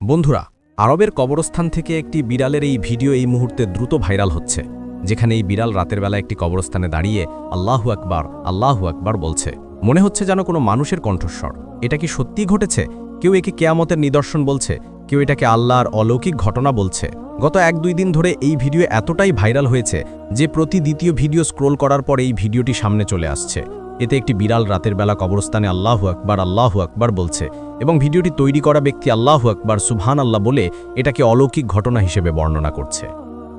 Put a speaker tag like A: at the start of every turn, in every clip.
A: বন্ধুরা, আরবের কবরস্থান থেকে একটি বিড়ালের এই ভিডিও এই মুহূর্তে দ্রুত ভাইরাল হচ্ছে, যেখানে এই বিড়াল রাতের বেলা একটি কবরস্থানে দাঁড়িয়ে আল্লাহু আকবার আল্লাহু আকবার বলছে। মনে হচ্ছে যেন কোনো মানুষের কণ্ঠস্বর। এটা কি সত্যি ঘটেছে? কেউ একে কেয়ামতের নিদর্শন বলছে, কেউ এটাকে আল্লাহর অলৌকিক ঘটনা বলছে। গত এক দুই দিন ধরে এই ভিডিও এতটাই ভাইরাল হয়েছে যে প্রতি দ্বিতীয় ভিডিও স্ক্রোল করার পর এই ভিডিওটি সামনে চলে আসছে। এতে একটি বিড়াল রাতের বেলা কবরস্থানে আল্লাহু আকবার আল্লাহু আকবার বলছে এবং ভিডিওটি তৈরি করা ব্যক্তি আল্লাহু আকবার সুবহান আল্লাহ বলে এটাকে অলৌকিক ঘটনা হিসেবে বর্ণনা করছে।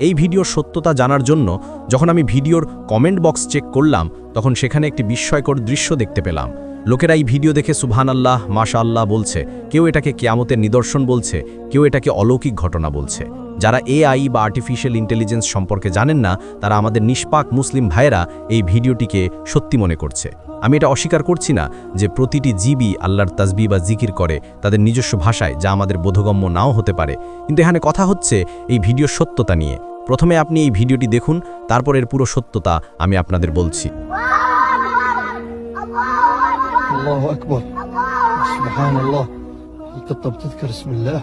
A: এই ভিডিওর সত্যতা জানার জন্য যখন আমি ভিডিওর কমেন্ট বক্স চেক করলাম, তখন সেখানে একটি বিস্ময়কর দৃশ্য দেখতে পেলাম। লোকেরা এই ভিডিও দেখে সুবহান আল্লাহ মাশা আল্লাহ বলছে, কেউ এটাকে কেয়ামতের নিদর্শন বলছে, কেউ এটাকে অলৌকিক ঘটনা বলছে। যারা এআই বা আর্টিফিশিয়াল ইন্টেলিজেন্স সম্পর্কে জানেন না তারা আমাদের নিষ্পাক মুসলিম ভাইয়েরা এই ভিডিওটিকে সত্যি মনে করছে আমি এটা অস্বীকার করছি না যে প্রতিটি জীবী আল্লাহর তাজবি বা জিকির করে তাদের নিজস্ব ভাষায় যা আমাদের বোধগম্য নাও হতে পারে কিন্তু এখানে কথা হচ্ছে এই ভিডিওর সত্যতা নিয়ে প্রথমে আপনি এই ভিডিওটি দেখুন তারপর এর পুরো সত্যতা আমি আপনাদের বলছি
B: الله أكبر سبحان الله أنت طب تذكر اسم الله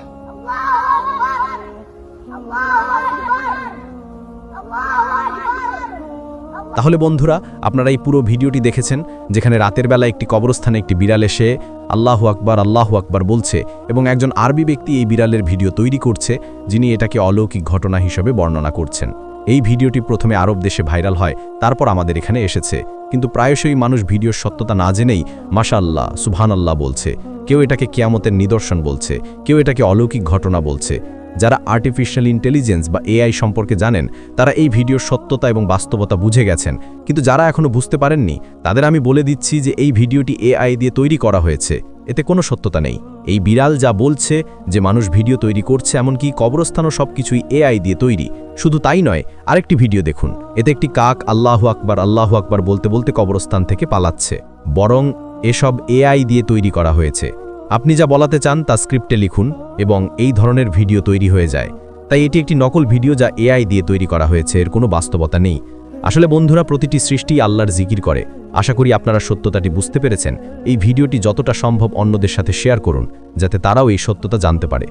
A: তাহলে বন্ধুরা, আপনারা এই পুরো ভিডিওটি দেখেছেন, যেখানে রাতের বেলা একটি কবরস্থানে একটি বিড়াল এসে আল্লাহু আকবার আল্লাহু আকবার বলছে এবং একজন আরবি ব্যক্তি এই বিড়ালের ভিডিও তৈরি করছে, যিনি এটাকে অলৌকিক ঘটনা হিসেবে বর্ণনা করছেন। এই ভিডিওটি প্রথমে আরব দেশে ভাইরাল হয়, তারপর আমাদের এখানে এসেছে। কিন্তু প্রায়শই মানুষ ভিডিওর সত্যতা না জেনেই মাশাল্লাহ সুবহানাল্লাহ বলছে। কেউ এটাকে কেয়ামতের নিদর্শন বলছে, কেউ এটাকে অলৌকিক ঘটনা বলছে। যারা আর্টিফিশিয়াল ইন্টেলিজেন্স বা এআই সম্পর্কে জানেন, তারা এই ভিডিওর সত্যতা এবং বাস্তবতা বুঝে গেছেন। কিন্তু যারা এখনও বুঝতে পারেননি, তাদের আমি বলে দিচ্ছি যে এই ভিডিওটি এআই দিয়ে তৈরি করা হয়েছে। এতে কোনো সত্যতা নেই। এই বিড়াল যা বলছে, যে মানুষ ভিডিও তৈরি করছে, এমনকি কবরস্থানও সব কিছুই এআই দিয়ে তৈরি। শুধু তাই নয়, আরেকটি ভিডিও দেখুন। এতে একটি কাক আল্লাহ আকবার আল্লাহ আকবার বলতে বলতে কবরস্থান থেকে পালাচ্ছে। বরং এসব এআই দিয়ে তৈরি করা হয়েছে। আপনি যা বলাতে চান তা স্ক্রিপ্টে লিখুন এবং এই ধরনের ভিডিও তৈরি হয়ে যায়। তাই এটি একটি নকল ভিডিও যা এআই দিয়ে তৈরি করা হয়েছে, এর কোনো বাস্তবতা নেই। আসলে বন্ধুরা, প্রতিটি সৃষ্টি আল্লাহর জিকির করে। আশা করি আপনারা সত্যতাটি বুঝতে পেরেছেন। এই ভিডিওটি যতটা সম্ভব অন্যদের সাথে শেয়ার করুন, যাতে তারাও এই সত্যতা জানতে পারে।